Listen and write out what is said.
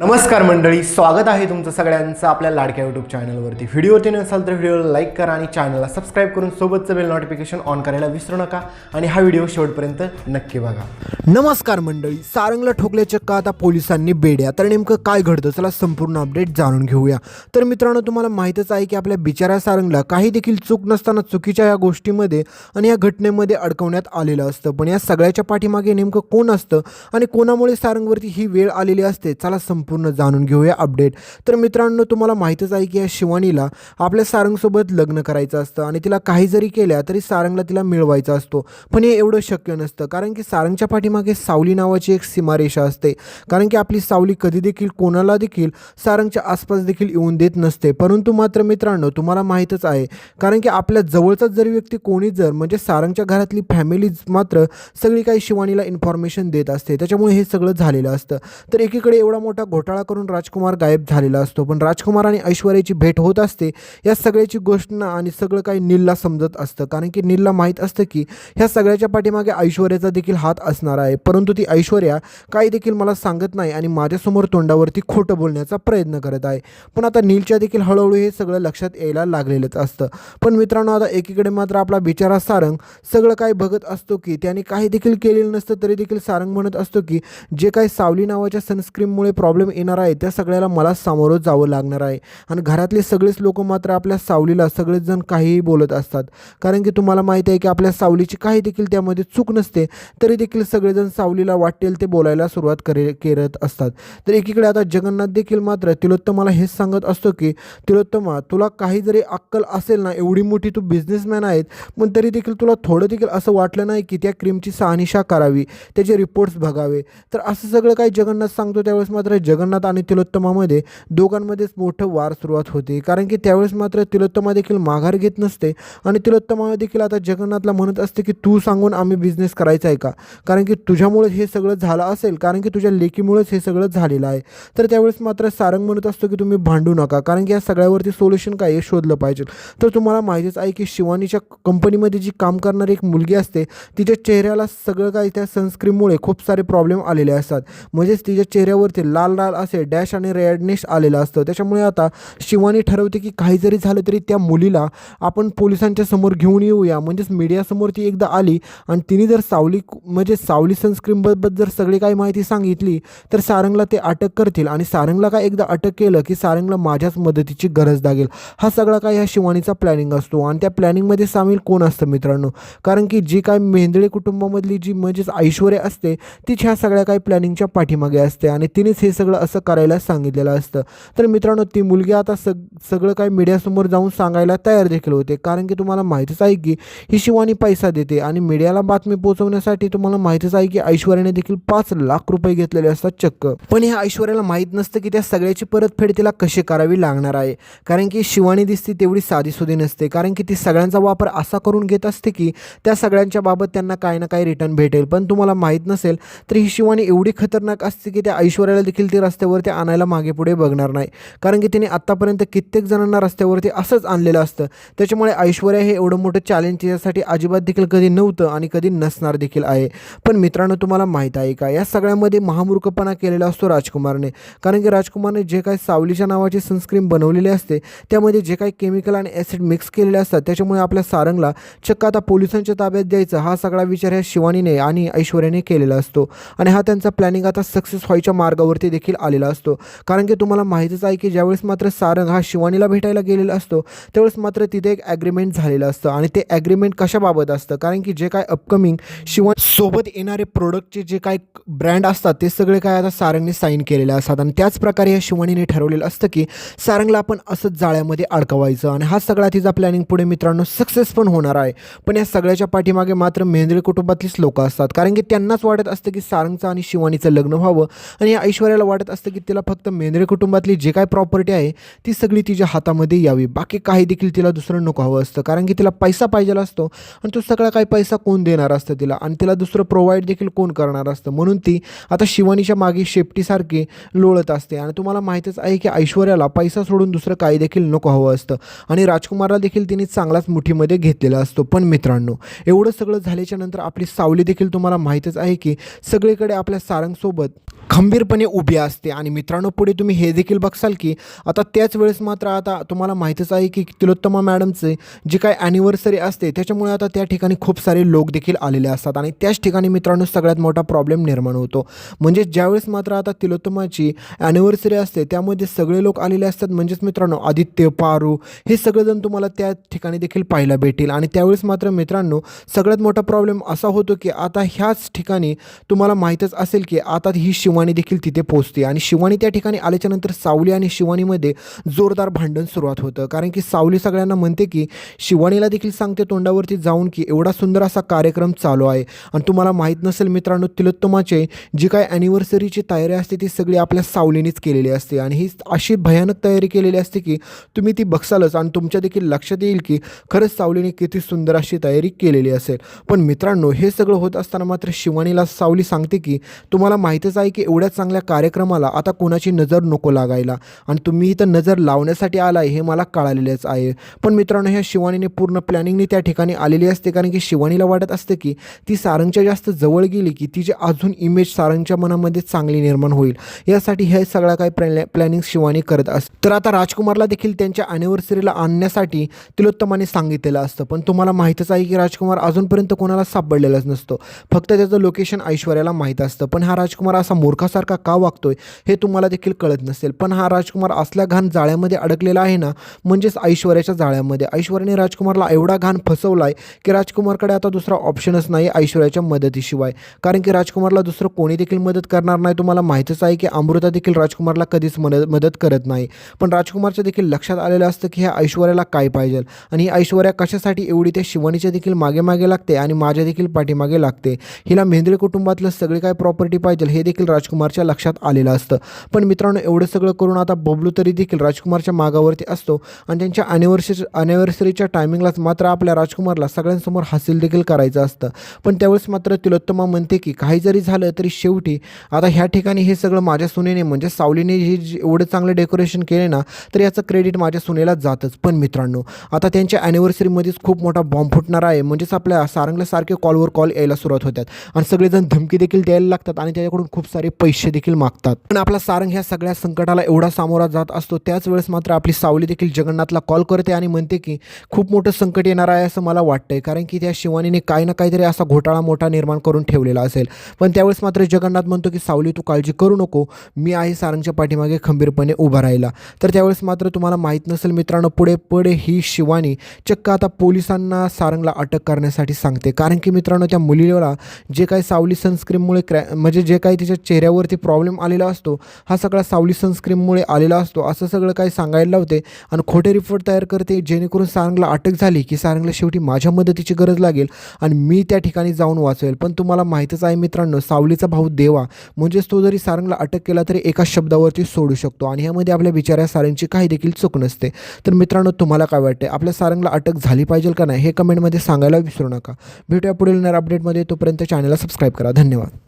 नमस्कार मंडळी स्वागत आहे तुमचं सगळ्यांचं आपल्या लाडक्या यूट्यूब चॅनलवरती व्हिडिओ ते नसाल तर व्हिडिओला लाईक करा आणि चॅनलला सबस्क्राईब करून सोबतचं बेल नोटिफिकेशन ऑन करायला विसरू नका आणि हा व्हिडिओ शेवटपर्यंत नक्की बघा. नमस्कार मंडळी सारंगला ठोकल्या चक्क आता पोलिसांनी बेड्या. तर नेमकं काय घडतं? चला संपूर्ण अपडेट जाणून घेऊया. तर मित्रांनो तुम्हाला माहीतच आहे की आपल्या बिचाऱ्या सारंगला काही देखील चूक नसताना चुकीच्या या गोष्टीमध्ये आणि या घटनेमध्ये अडकवण्यात आलेलं असतं. पण या सगळ्याच्या पाठीमागे नेमकं कोण असतं आणि कोणामुळे सारंगवरती ही वेळ आलेली असते? चला संपूर्ण जाणून घेऊया अपडेट तर मित्रांनो तुम्हाला माहीतच आहे की या शिवानीला आपल्या सारंगसोबत लग्न करायचं असतं आणि तिला काही जरी केल्या तरी सारंगला तिला मिळवायचा असतो. पण हे एवढं शक्य नसतं कारण की सारंगच्या पाठीमागे सावली नावाची एक सीमारेषा असते. कारण की आपली सावली कधी देखील कोणाला देखील सारंगच्या आसपास देखील येऊन देत नसते. परंतु मात्र मित्रांनो तुम्हाला माहीतच आहे कारण की आपल्या जवळचाच जरी व्यक्ती कोणी जर म्हणजे सारंगच्या घरातली फॅमिली मात्र सगळी काही शिवानीला इन्फॉर्मेशन देत असते. त्याच्यामुळे हे सगळं झालेलं असतं. तर एकीकडे एवढा मोठा घोटाळा करून राजकुमार गायब झालेला असतो. पण राजकुमार आणि ऐश्वर्याची भेट होत असते या सगळ्याची गोष्ट ना आणि सगळं काही नीलला समजत असतं. कारण की नीलला माहीत असतं की ह्या सगळ्याच्या पाठीमागे ऐश्वर्याचा देखील हात असणार आहे. परंतु ती ऐश्वर्या काही देखील मला सांगत नाही आणि माझ्यासमोर तोंडावरती खोटं बोलण्याचा प्रयत्न करत आहे. पण आता नीलच्या देखील हळूहळू हे सगळं लक्षात यायला लागलेलंच असतं. पण मित्रांनो आता एकीकडे मात्र आपला बिचारा सारंग सगळं काही बघत असतो की त्याने काही देखील केलेलं नसतं तरी देखील सारंग म्हणत असतो की जे काही सावली नावाच्या सनस्क्रीममुळे प्रॉब्लेम येणार आहे त्या सगळ्याला मला सामोरं जावं लागणार आहे. आणि घरातले सगळेच लोक मात्र आपल्या सावलीला सगळेच जण काहीही बोलत असतात. कारण की तुम्हाला माहिती आहे की आपल्या सावलीची काही देखील त्यामध्ये चूक नसते तरी देखील सगळेजण सावलीला वाटेल ते बोलायला सुरुवात करे करत असतात. तर एकीकडे आता जगन्नाथ देखील मात्र तिलोत्तमाला हेच सांगत असतो की तिलोत्तमा तुला काही जरी अक्कल असेल ना एवढी मोठी तू बिझनेसमॅन आहेत पण तरी देखील तुला थोडं देखील असं वाटलं नाही की त्या क्रीमची सहानिशा करावी त्याचे रिपोर्ट्स बघावे. तर असं सगळं काही जगन्नाथ सांगतो त्यावेळेस मात्र जग जगन्नाथ आणि तिलोत्तमामध्ये दोघांमध्येच मोठं वार सुरुवात होते. कारण की त्यावेळेस मात्र तिलोत्तमा देखील माघार घेत नसते. आणि तिलोत्तमा देखील आता जगन्नाथला म्हणत असते की तू सांगून आम्ही बिझनेस करायचा आहे का? कारण की तुझ्यामुळेच हे सगळं झालं असेल. कारण की तुझ्या लेकीमुळेच हे सगळं झालेलं आहे. तर त्यावेळेस मात्र सारंग म्हणत असतो की तुम्ही भांडू नका. कारण की या सगळ्यावरती सोल्युशन काय हे शोधलं पाहिजे. तर तुम्हाला माहितीच आहे की शिवानीच्या कंपनीमध्ये जी काम करणारी एक मुलगी असते तिच्या चेहऱ्याला सगळं काही त्या सनस्क्रीनमुळे खूप सारे प्रॉब्लेम आलेले असतात. म्हणजेच तिच्या चेहऱ्यावरती लाल लाल असे डॅश आणि रेडनेश आलेलं असतं. त्याच्यामुळे आता शिवानी ठरवते की काही जरी झालं तरी त्या मुलीला आपण पोलिसांच्या समोर घेऊन येऊया. म्हणजेच मीडियासमोर ती एकदा आली आणि तिने जर सावली म्हणजे सावली सनस्क्रीमबद्दल जर सगळी काही माहिती सांगितली तर सारंगला ते अटक करतील. आणि सारंगला काय एकदा अटक केलं की सारंगला माझ्याच मदतीची गरज लागेल हा सगळा काय ह्या शिवानीचा प्लॅनिंग असतो. आणि त्या प्लॅनिंगमध्ये सामील कोण असतं मित्रांनो? कारण की जी काय मेंदळे कुटुंबामधली जी म्हणजेच ऐश्वर्या असते तीच ह्या सगळ्या काही प्लॅनिंगच्या पाठीमागे असते. आणि तिनेच हे सगळं असं करायला सांगितलेलं असतं. तर मित्रांनो ती मुलगी आता सग सगळं काही मीडियासमोर जाऊन सांगायला तयार देखील होते. कारण की तुम्हाला माहितीच आहे की ही शिवानी पैसा देते आणि मीडियाला बातमी पोहोचवण्यासाठी तुम्हाला माहितीच आहे की ऐश्वर्याने देखील पाच लाख रुपये घेतलेले असतात चक्क. पण ह्या ऐश्वर्याला माहीत नसतं की त्या सगळ्याची परतफेड तिला कशी करावी लागणार आहे. कारण की शिवानी दिसते तेवढी साधीसुधी नसते. कारण की ती सगळ्यांचा वापर असा करून घेत असते की त्या सगळ्यांच्या बाबत त्यांना काही ना काही रिटर्न भेटेल. पण तुम्हाला माहीत नसेल तर ही शिवानी एवढी खतरनाक असते की त्या ऐश्वर्याला देखील ते रस्त्यावरती आणायला मागे पुढे बघणार नाही. कारण की तिने आत्तापर्यंत कित्येक जणांना रस्त्यावरती असंच आणलेलं असतं. त्याच्यामुळे ऐश्वर्या हे एवढं मोठं चॅलेंज तिच्यासाठी अजिबात देखील कधी नव्हतं आणि कधी नसणार देखील आहे. पण मित्रांनो तुम्हाला माहीत आहे का? या सगळ्यामध्ये महामूर्खपणा केलेला असतो राजकुमारने. कारण की राजकुमारने जे काही सावलीच्या नावाची सनस्क्रीम बनवलेली असते त्यामध्ये जे काही केमिकल आणि ॲसिड मिक्स केलेले असतात त्याच्यामुळे आपल्या सारंगला चक्क आता पोलिसांच्या ताब्यात द्यायचा हा सगळा विचार ह्या शिवानीने आणि ऐश्वर्याने केलेला असतो. आणि हा त्यांचा प्लॅनिंग आता सक्सेस व्हायच्या मार्गावरती देखील देखील आलेला असतो. कारण की तुम्हाला माहीतच आहे की ज्यावेळेस मात्र सारंग हा शिवानीला भेटायला गेलेला असतो त्यावेळेस मात्र तिथे एक ॲग्रीमेंट झालेलं असतं. आणि ते ॲग्रीमेंट कशाबाबत असतं? कारण की जे काय अपकमिंग शिवा सोबत येणारे प्रोडक्टचे जे काय ब्रँड असतात ते सगळे काय आता सारंगने साईन केलेले असतात. आणि त्याच प्रकारे या शिवानीने ठरवलेलं असतं की सारंगला आपण असंच जाळ्यामध्ये अडकवायचं. आणि हा सगळा तिचा प्लॅनिंग पुढे मित्रांनो सक्सेस पण होणार आहे. पण या सगळ्याच्या पाठीमागे मात्र मेंद्रे कुटुंबातलीच लोकं असतात. कारण की त्यांनाच वाटत असतं की सारंगचं आणि शिवानीचं लग्न व्हावं. आणि या ऐश्वर्याला वाटत वाटत असतं की तिला फक्त मेंद्रे कुटुंबातली जे काय प्रॉपर्टी आहे ती सगळी तिच्या हातामध्ये यावी. बाकी काही देखील तिला दुसरं नको हवं असतं. कारण की तिला पैसा पाहिजे असतो आणि तो सगळा काही पैसा कोण देणार असतं तिला? आणि तिला दुसरं प्रोव्हाइड देखील कोण करणार असतं? म्हणून ती आता शिवानीच्या मागे शेपटीसारखी लोळत असते. आणि तुम्हाला माहीतच आहे की ऐश्वर्याला पैसा सोडून दुसरं काही देखील नको हवं असतं. आणि राजकुमारला देखील तिने चांगलाच मुठीमध्ये घेतलेला असतो. पण मित्रांनो एवढं सगळं झाल्याच्यानंतर आपली सावली देखील तुम्हाला माहीतच आहे की सगळीकडे आपल्या सारंगसोबत खंबीरपणे उभी असते. आणि मित्रांनो पुढे तुम्ही हे देखील बघसाल की आता त्याच वेळेस मात्र आता तुम्हाला माहीतच आहे की तिलोत्तमा मॅडमचे जी काय ॲनिव्हर्सरी असते त्याच्यामुळे आता त्या ठिकाणी खूप सारे लोक देखील आलेले असतात. आणि त्याच ठिकाणी मित्रांनो सगळ्यात मोठा प्रॉब्लेम निर्माण होतो. म्हणजे ज्यावेळेस मात्र आता तिलोत्तमाची ॲनिव्हर्सरी असते त्यामध्ये सगळे लोक आलेले असतात. म्हणजेच मित्रांनो आदित्य पारू हे सगळेजण तुम्हाला त्या ठिकाणी देखील पाहायला भेटेल आणि त्यावेळेस मात्र मित्रांनो सगळ्यात मोठा प्रॉब्लेम असा होतो की आता ह्याच ठिकाणी तुम्हाला माहीतच असेल की आता ही शिवानी देखील तिथे पोहोचते. आणि शिवानी त्या ठिकाणी आल्याच्यानंतर सावली आणि शिवानीमध्ये जोरदार भांडण सुरुवात होतं. कारण की सावली सगळ्यांना म्हणते की शिवानीला देखील सांगते तोंडावरती जाऊन की एवढा सुंदर असा कार्यक्रम चालू आहे. आणि तुम्हाला माहीत नसेल मित्रांनो तिलोत्तमाचे जी काय ॲनिव्हर्सरीची तयारी असते ती सगळी आपल्या सावलीनेच केलेली असते. आणि ही अशी भयानक तयारी केलेली असते की तुम्ही ती बघसालच आणि तुमच्या देखील लक्षात येईल की खरंच सावलीने किती सुंदर अशी तयारी केलेली असेल. पण मित्रांनो हे सगळं होत असताना मात्र शिवानीला सावली सांगते की तुम्हाला माहीतच आहे की एवढ्या चांगल्या कार्यक्रमाला आता कोणाची नजर नको लागायला? आणि तुम्ही इथं नजर लावण्यासाठी आलाय हे मला कळालेलंच आहे. पण मित्रांनो ह्या शिवानीने पूर्ण प्लॅनिंगने त्या ठिकाणी आलेली असते. कारण की शिवानीला वाटत असते की ती सारंगच्या जास्त जवळ गेली की तिची अजून इमेज सारंगच्या मनामध्ये चांगली निर्माण होईल. यासाठी हे सगळं काही प्लॅ प्लॅनिंग शिवानी करत असते तर आता राजकुमारला देखील त्यांच्या ॲनिव्हर्सरीला आणण्यासाठी तिलोत्तमाने सांगितलेलं असतं. पण तुम्हाला माहीतच आहे की राजकुमार अजूनपर्यंत कोणाला सापडलेलाच नसतो. फक्त त्याचं लोकेशन ऐश्वर्याला माहीत असतं. पण हा राजकुमार असा मूर्खासारखा का वागतोय हे तुम्हाला देखील कळत नसेल. पण हा राजकुमार असल्या घाण जाळ्यामध्ये अडकलेला आहे ना म्हणजेच ऐश्वर्याच्या जाळ्यामध्ये. ऐश्वर्याने राजकुमारला एवढा घाण फसवला आहे की राजकुमारकडे आता दुसरा ऑप्शनच नाही ऐश्वर्याच्या मदतीशिवाय. कारण की राजकुमारला दुसरं कोणी देखील मदत करणार नाही तुम्हाला माहीतच आहे की अमृता देखील राजकुमारला कधीच मदत मदत करत नाही. पण राजकुमारच्या देखील लक्षात आलेलं असतं की ह्या ऐश्वर्याला काय पाहिजे आणि ही ऐश्वर्या कशासाठी एवढी त्या शिवानीच्या देखील मागे मागे लागते आणि माझ्या देखील पाठीमागे लागते? हिला मेंद्रे कुटुंबातलं सगळे काय प्रॉपर्टी पाहिजे हे देखील राजकुमारच्या लक्षात आलेलं असतं. पण मित्रांनो एवढं सगळं करून आता बबलू तरी देखील राजकुमारच्या मागावरती असतो आणि त्यांच्या ॲनिव्हर्सरी ॲनिव्हर्सरीच्या टायमिंगलाच मात्र आपल्या राजकुमारला सगळ्यांसमोर हासिल देखील करायचं असतं. पण त्यावेळेस मात्र तिलोत्तमा म्हणते की काही जरी झालं तरी शेवटी आता ह्या ठिकाणी हे सगळं माझ्या सुनेने म्हणजे सावलीने हे जे एवढं चांगलं डेकोरेशन केले ना तर याचं क्रेडिट माझ्या सुनेला जातच. पण मित्रांनो आता त्यांच्या ॲनिव्हर्सरीमध्येच खूप मोठा बॉम्ब फुटणार आहे. म्हणजेच आपल्या सारंगल्यासारखे कॉलवर कॉल यायला सुरुवात होतात. आणि सगळेजण धमकी देखील द्यायला लागतात आणि त्याच्याकडून खूप सारे पैसे देखील मागतात. पण आपला सारंग ह्या सगळ्या संकटाला एवढा सामोरा जात असतो त्याच वेळेस मात्र आपली सावली देखील जगन्नाथला कॉल करते आणि म्हणते की खूप मोठं संकट येणार आहे असं मला वाटतंय कारण की त्या शिवानीने काही ना काहीतरी असा घोटाळा मोठा निर्माण करून ठेवलेला असेल. पण त्यावेळेस मात्र जगन्नाथ म्हणतो की सावली तू काळजी करू नको. मी आहे सारंगच्या पाठीमागे खंबीरपणे उभा राहिला. तर त्यावेळेस मात्र तुम्हाला माहीत नसेल मित्रांनो पुढे पुढे ही शिवानी चक्क आता पोलिसांना सारंगला अटक करण्यासाठी सांगते. कारण की मित्रांनो त्या मुलीला जे काही सावली सनस्क्रीममुळे क्रॅ म्हणजे जे काही तिच्या चेहऱ्यावरती प्रॉब्लेम आलेला असतो. हा सगळा सावली सनस्क्रीममुळे आलेला असतो. असं सगळं काही सांगायला लावते आणि खोटे रिपोर्ट तयार करते जेणेकरून सारंगला अटक झाली की सारंगला शेवटी माझ्या मदतीची गरज लागेल आणि मी त्या ठिकाणी जाऊन वाचवेल. पण तुम्हाला माहीतच आहे मित्रांनो सावलीचा भाऊ देवा म्हणजेच तो जरी सारंगला अटक केला तरी एका शब्दावरती सोडू शकतो आणि ह्यामध्ये आपल्या बिचाऱ्या सारंगची काही देखील चूक नसते. तर मित्रांनो तुम्हाला काय वाटते आपल्या सारंगला अटक झाली पाहिजे का नाही हे कमेंटमध्ये सांगायला विसरू नका. भेटूया पुढील नर अपडेटमध्ये तोपर्यंत चॅनलला सबस्क्राईब करा. धन्यवाद.